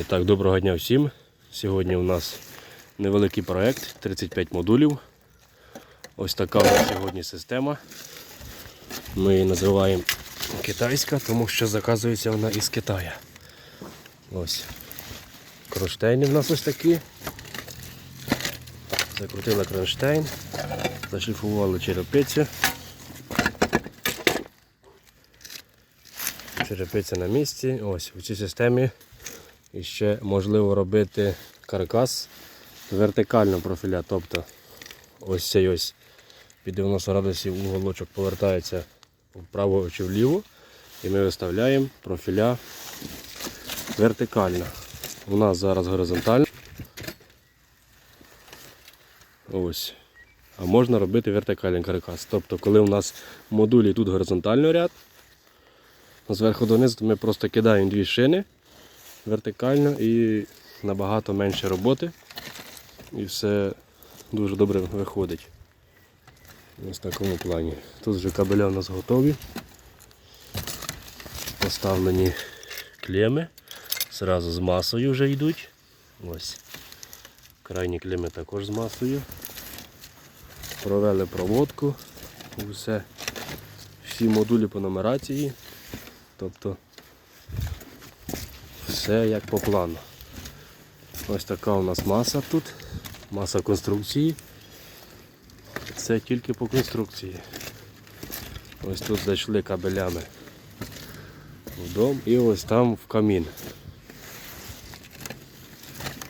І так, доброго дня всім. Сьогодні у нас невеликий проект, 35 модулів. Ось така у нас сьогодні система. Ми її називаємо китайська, тому що заказується вона із Китаю. Ось. Кронштейни в нас ось такі. Закрутили кронштейн, зашліфували черепицю. Черепиця на місці. Ось у цій системі і ще можливо робити каркас вертикального профіля. Тобто ось цей ось під 90 градусів уголочок повертається вправо чи вліво. І ми виставляємо профіля вертикально. У нас зараз горизонтально. Ось. А можна робити вертикальний каркас. Тобто, коли у нас модулі тут горизонтальний ряд, зверху донизу ми просто кидаємо дві шини вертикально і набагато менше роботи. І все дуже добре виходить. Ось в такому плані. Тут вже кабеля у нас готові. Поставлені клеми. Зразу з масою вже йдуть. Ось. Крайні клеми також з масою. Провели проводку. Усе. Всі модулі по нумерації. Тобто все як по плану. Ось така у нас маса тут. Маса конструкції. Це тільки по конструкції. Ось тут зайшли кабелями в дом і ось там в камін.